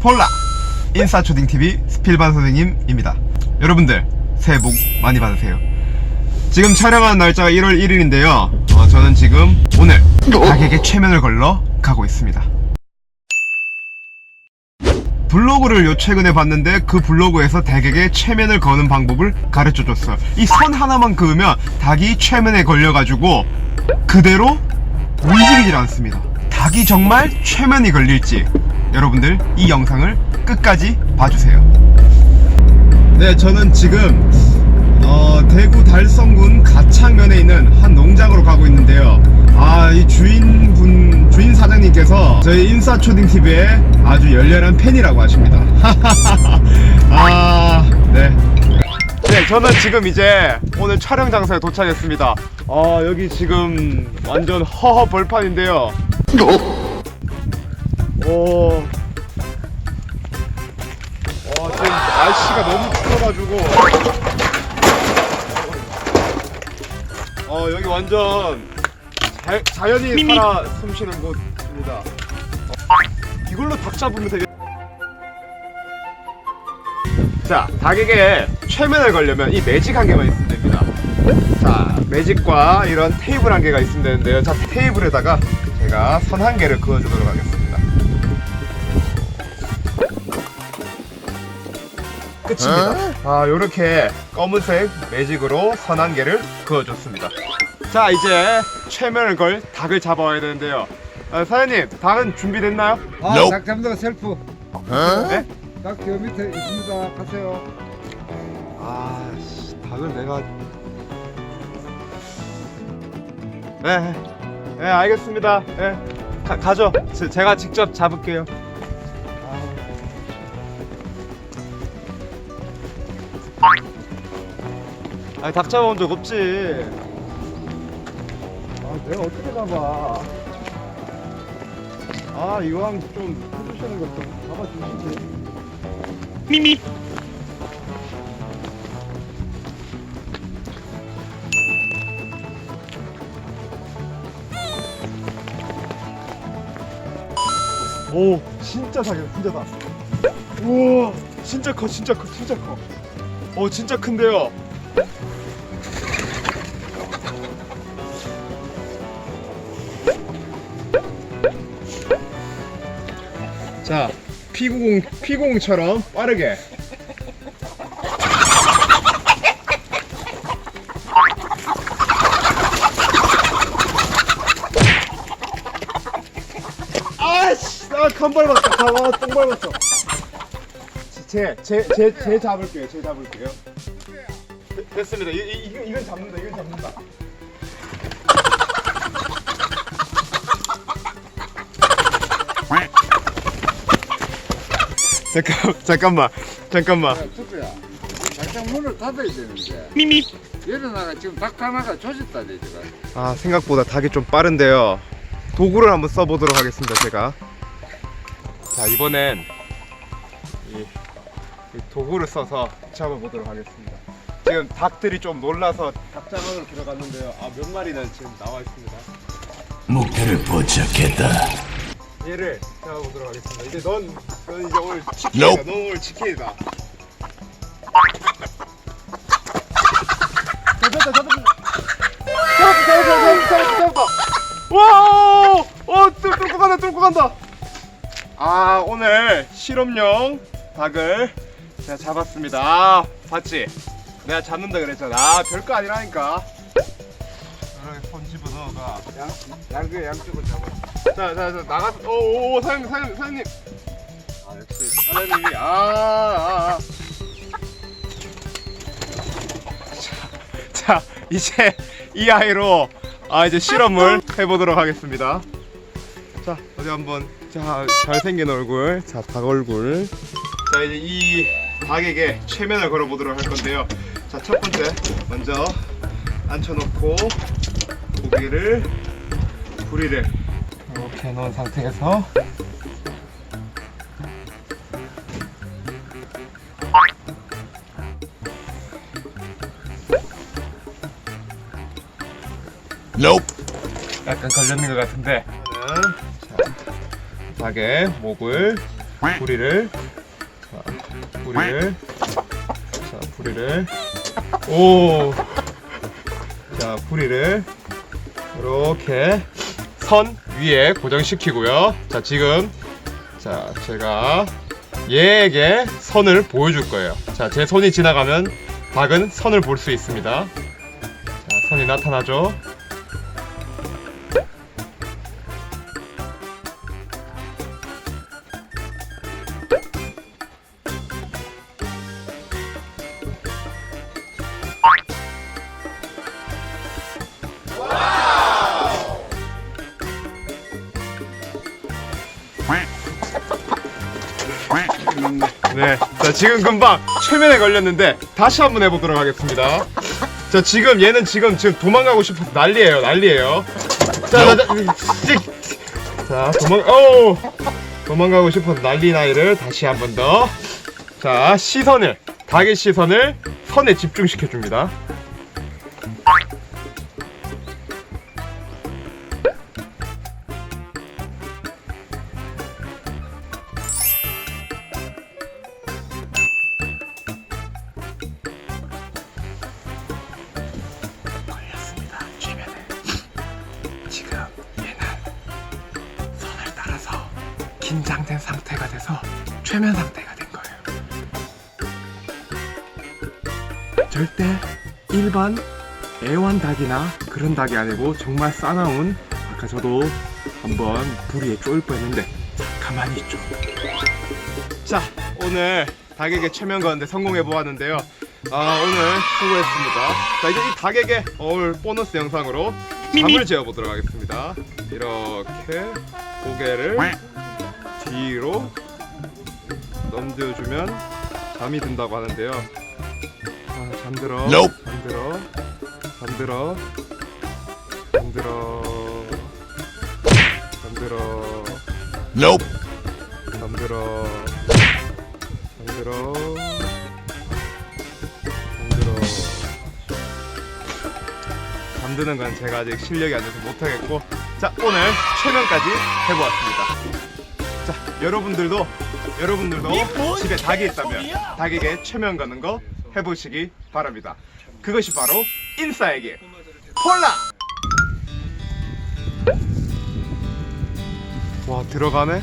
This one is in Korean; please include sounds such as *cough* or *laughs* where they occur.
폴라 인싸 초딩TV 스필반 선생님입니다. 여러분들 새해 복 많이 받으세요. 지금 촬영하는 날짜가 1월 1일인데요. 저는 지금 오늘 가게에 최면을 걸러 가고 있습니다. 블로그를 요 최근에 봤는데 그 블로그에서 닭에게 최면을 거는 방법을 가르쳐 줬어요. 이 선 하나만 그으면 닭이 최면에 걸려가지고 그대로 움직이질 않습니다. 닭이 정말 최면이 걸릴지 여러분들 이 영상을 끝까지 봐주세요. 네 저는 지금 어, 대구 달성군 가창면에 있는 한 농장으로 가고 있는데요. 아 이 주인분 주인 사장님께서 저희 인싸초딩 TV의 아주 열렬한 팬이라고 하십니다. *laughs* 아 네. 네, 저는 지금 이제 오늘 촬영 장소에 도착했습니다. 아, 여기 지금 완전 허허 벌판인데요. 오. 와, 지금 날씨가 너무 추워가지고. 어, 여기 완전 자, 자연이 살아 숨쉬는 곳입니다. 어, 이걸로 닭 잡으면 되게. 자, 닭에게 최면을 걸려면 이 매직 한 개만 있으면 됩니다. 자, 매직과 이런 테이블 한 개가 있으면 되는데요. 자, 테이블에다가 제가 선 한 개를 그어주도록 하겠습니다. 끝입니다. 아, 요렇게 검은색 매직으로 선한 개를 그어줬습니다. 자, 이제 최면을 걸 닭을 잡아와야 되는데요. 아, 사장님, 닭은 준비됐나요? 아, Nope. 닭 잡는 거 셀프. 네? 닭저 밑에 있습니다. 가세요. 아, 씨, 닭은 내가. 네, 네, 알겠습니다. 네, 가, 가죠. 제, 제가 직접 잡을게요. 아, 닭 잡아본 적 없지. 아, 내가 어떻게 잡아? 아, 이왕 좀 해주시는 거좀 잡아주시지. 미미 오 진짜 작아 진짜 다 우와 진짜 커 진짜 커 진짜 커 어 진짜 큰데요 자 피구공 피구공처럼 빠르게. 아씨 나간 밟았다 가와 똥 밟았어. 제 제 제 제 잡을게요 제 잡을게요. 되- 됐습니다. 이, 이, 이건 잡는다 이건 잡는다 잠깐 잠깐만 잠깐만. 야, 투표야. 닭장 문을 닫아야 되는데. 미미. 일어나가 지금 닭 하나가 조졌다, 내 지금. 아 생각보다 닭이 좀 빠른데요. 도구를 한번 써보도록 하겠습니다 제가. 자 이번엔 이, 이 도구를 써서 잡아보도록 하겠습니다. 지금 닭들이 좀 놀라서 닭장으로 들어갔는데요. 아 몇 마리는 지금 나와 있습니다. 목표를 포착했다 얘를 잡아보도록 하겠습니다 이제 넌, 넌 이제 오늘 치킨이다 Nope. 넌 오늘 치킨이다 잡았다 잡았다 잡았다 잡았다 잡았다 잡았다 와! 어, 뚫, 뚫고 간다, 뚫고 간다. 아, 오늘 실험용 닭을 제가 잡았습니다. 아, 봤지? 내가 잡는다 그랬잖아. 아, 별거 아니라니까. 이렇게 손 집어 넣어가. 양, 양쪽, 양쪽을 잡아. 자, 자, 자, 나가서. 오, 오, 사장님, 사장님, 사장님. 아, 역시 사장님이. 아, 아, 아. 자, 자, 이제 이 아이로 아 이제 실험을 해보도록 하겠습니다. 자, 어디 한번 자 잘생긴 얼굴, 자 닭 얼굴. 자 이제 이 닭에게 최면을 걸어보도록 할 건데요. 자 첫 번째 먼저 앉혀놓고 고기를 부리를 이렇게 해놓은 상태에서. Nope. 약간 걸렸는 것 같은데. 자, 닭의 목을 부리를. 자, 부리를. 자, 부리를. 오. 자, 부리를 이렇게 선 위에 고정시키고요. 자, 지금 자, 제가 얘에게 선을 보여줄 거예요. 자, 제 손이 지나가면 닭은 선을 볼 수 있습니다. 자, 선이 나타나죠. 네. 자, 지금 금방 최면에 걸렸는데 다시 한번 해보도록 하겠습니다. 자, 지금 얘는 지금 지금 도망가고 싶어서 난리예요, 난리예요. 자, 자, 자, 자, 자 도망, 오, 도망가고 싶어서 난리 나이를 다시 한 번 더. 자, 시선을 닭의 시선을 선에 집중시켜 줍니다. 걸렸습니다. 긴장된 상태가 돼서 최면 상태가 된 거예요. 절대 일반 애완닭이나 그런 닭이 아니고 정말 싸나운 아까 저도 한번 부리에 쫄 뻔했는데 자, 가만히 있죠. 자 오늘 닭에게 최면 거는데 성공해 보았는데요. 아 오늘 수고했습니다. 자 이제 이 닭에게 오늘 보너스 영상으로 잠을 재워 보도록 하겠습니다. 이렇게 고개를 뒤로 넘겨주면 잠이 든다고 하는데요. 아, 잠들어, Nope. 잠들어, 잠들어, 잠들어, 잠들어. Nope. 잠들어 잠들어 잠들어 잠드는 건 제가 아직 실력이 안 돼서 못하겠고 자 오늘 최면까지 해보았습니다 자 여러분들도 여러분들도 집에 닭이 있다면 닭에게 최면 가는 거 해보시기 바랍니다. 그것이 바로 인싸에게. 폴라! 와 들어가네